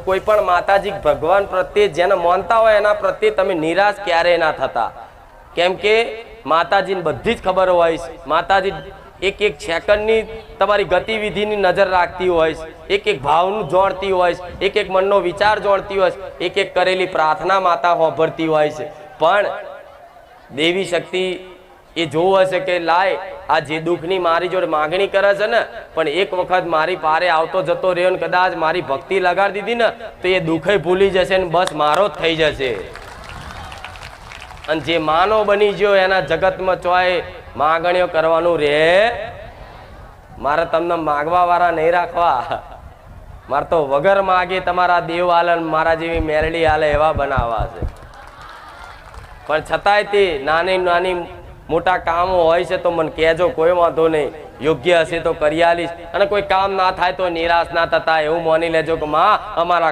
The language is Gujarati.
કોઈ પણ માતાજી ભગવાન પ્રત્યે જેને માનતા હોય એના પ્રત્યે તમે નિરાશ ક્યારેય ના થતા. કેમ કે માતાજીને બધી જ ખબર હોય છે. માતાજી એક એક સેકન્ડની તમારી ગતિવિધિની નજર રાખતી હોય એક એક ભાવનું જોડતી હોય એક એક મનનો વિચાર જોડતી હોય એક એક કરેલી પ્રાર્થના માતા હોભરતી હોય છે. પણ દેવી શક્તિ એ જોવું હશે કે લાય આ જે દુઃખની મારી જોડે માગણી કરે છે ને, પણ એક વખત મારી પારે આવતો જતો રહ્યો ને કદાચ મારી ભક્તિ લગાડી દીધી ને, તો એ દુઃખે ભૂલી જશે ને બસ મારો જ થઈ જશે. અને જે માનો બની ગયો એના જગતમાં ચોય માગણીઓ કરવાનું રે, મારે તમને માગવા વાળા નહીં રાખવા. મારે તો વગર માગે તમારા દેવ હાલે મારા જેવી મેરડી હાલે એવા બનાવવા છે. પણ છતાંય તે નાની નાની મોટા કામો હોય છે તો મને કહેજો, કોઈ વાંધો નહીં. યોગ્ય હશે તો કરી આલીશ. અને કોઈ કામ ના થાય તો નિરાશ ના થતા, એવું માની લેજો કે, માં, અમારા